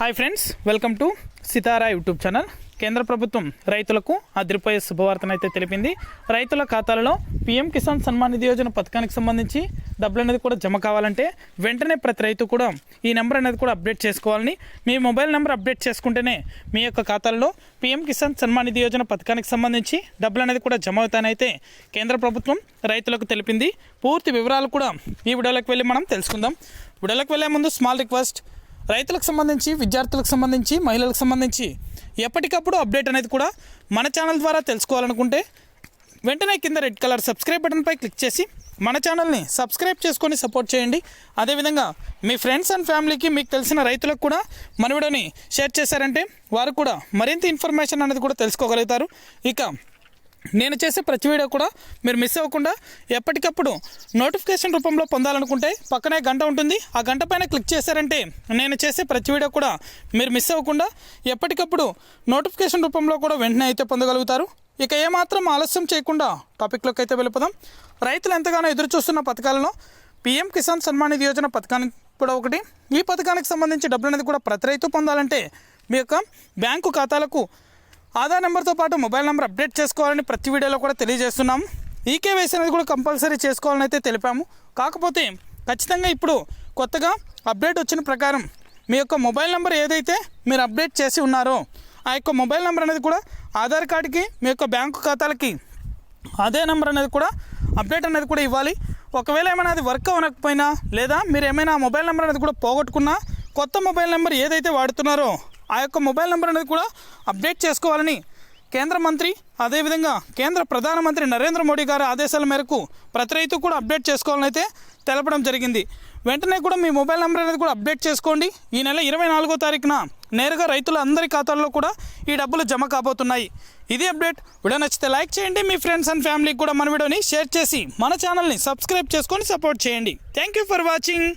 Hi friends welcome to Sitara YouTube channel కేంద్ర ప్రభుత్వం రైతులకు అదిరిపోయే శుభవార్తను అయితే తెలిపింది. రైతుల ఖాతాలలో పీఎం కిసాన్ సన్మాన్ నిధి యోజన పథకానికి సంబంధించి డబ్బులు అనేది కూడా జమ కావాలంటే వెంటనే ప్రతి రైతు కూడా ఈ నెంబర్ అనేది కూడా అప్డేట్ చేసుకోవాలని మీ మొబైల్ నెంబర్ అప్డేట్ చేసుకుంటేనే మీ యొక్క ఖాతాలలో పీఎం కిసాన్ సన్మాన్ నిధి యోజన పథకానికి సంబంధించి డబ్బులు అనేది కూడా జమ అవుతానైతే కేంద్ర ప్రభుత్వం రైతులకు తెలిపింది. పూర్తి వివరాలు కూడా ఈ వీడియోలోకి వెళ్ళి మనం తెలుసుకుందాం. వీడియోలోకి వెళ్ళే ముందు స్మాల్ రిక్వెస్ట్ రైతులకు సంబంధించి విద్యార్థులకు సంబంధించి మహిళలకు సంబంధించి ఎప్పటికప్పుడు అప్డేట్ అనేది కూడా మన ఛానల్ ద్వారా తెలుసుకోవాలనుకుంటే వెంటనే కింద రెడ్ కలర్ సబ్స్క్రైబ్ బటన్పై క్లిక్ చేసి మన ఛానల్ని సబ్స్క్రైబ్ చేసుకొని సపోర్ట్ చేయండి. అదేవిధంగా మీ ఫ్రెండ్స్ అండ్ ఫ్యామిలీకి మీకు తెలిసిన రైతులకు కూడా మన వీడియోని షేర్ చేశారంటే వారు కూడా మరింత ఇన్ఫర్మేషన్ అనేది కూడా తెలుసుకోగలుగుతారు. ఇక నేను చేసే ప్రతి వీడియో కూడా మీరు మిస్ అవ్వకుండా ఎప్పటికప్పుడు నోటిఫికేషన్ రూపంలో పొందాలనుకుంటే పక్కనే గంట ఉంటుంది. ఆ గంట పైన క్లిక్ చేశారంటే నేను చేసే ప్రతి వీడియో కూడా మీరు మిస్ అవ్వకుండా ఎప్పటికప్పుడు నోటిఫికేషన్ రూపంలో కూడా వెంటనే అయితే పొందగలుగుతారు. ఇక ఏమాత్రం ఆలస్యం చేయకుండా టాపిక్లోకి అయితే వెళ్ళిపోదాం. రైతులు ఎంతగానో ఎదురు చూస్తున్న పథకాలను పీఎం కిసాన్ సన్మాన్ నిధి యోజన పథకానికి కూడా ఒకటి. ఈ పథకానికి సంబంధించి డబ్బులు అనేది కూడా ప్రతి రైతు పొందాలంటే మీ యొక్క బ్యాంకు ఖాతాలకు ఆధార్ నెంబర్తో పాటు మొబైల్ నెంబర్ అప్డేట్ చేసుకోవాలని ప్రతి వీడియోలో కూడా తెలియజేస్తున్నాం. ఈకేవైసీ అనేది కూడా కంపల్సరీ చేసుకోవాలని అయితే తెలిపాము. కాకపోతే ఖచ్చితంగా ఇప్పుడు కొత్తగా అప్డేట్ వచ్చిన ప్రకారం మీ యొక్క మొబైల్ నెంబర్ ఏదైతే మీరు అప్డేట్ చేసి ఉన్నారో ఆ యొక్క మొబైల్ నెంబర్ అనేది కూడా ఆధార్ కార్డుకి మీ యొక్క బ్యాంకు ఖాతాలకి అదే నెంబర్ అనేది కూడా అప్డేట్ అనేది కూడా ఇవ్వాలి. ఒకవేళ ఏమైనా అది వర్క్ అవ్వకపోయినా లేదా మీరు ఏమైనా మొబైల్ నెంబర్ అనేది కూడా పోగొట్టుకున్నా కొత్త మొబైల్ నెంబర్ ఏదైతే వాడుతున్నారో ఆ యొక్క మొబైల్ నెంబర్ అనేది కూడా అప్డేట్ చేసుకోవాలని కేంద్ర మంత్రి అదేవిధంగా కేంద్ర ప్రధానమంత్రి నరేంద్ర మోడీ గారి ఆదేశాల మేరకు ప్రతి రైతు కూడా అప్డేట్ చేసుకోవాలని అయితే తెలపడం జరిగింది. వెంటనే కూడా మీ మొబైల్ నెంబర్ అనేది కూడా అప్డేట్ చేసుకోండి. ఈ నెల ఇరవై నాలుగో తారీఖున నేరుగా రైతుల అందరి ఖాతాల్లో కూడా ఈ డబ్బులు జమ కాబోతున్నాయి. ఇది అప్డేట్. వీడియో నచ్చితే లైక్ చేయండి. మీ ఫ్రెండ్స్ అండ్ ఫ్యామిలీకి కూడా మన వీడియోని షేర్ చేసి మన ఛానల్ని సబ్స్క్రైబ్ చేసుకొని సపోర్ట్ చేయండి. Thank you for watching.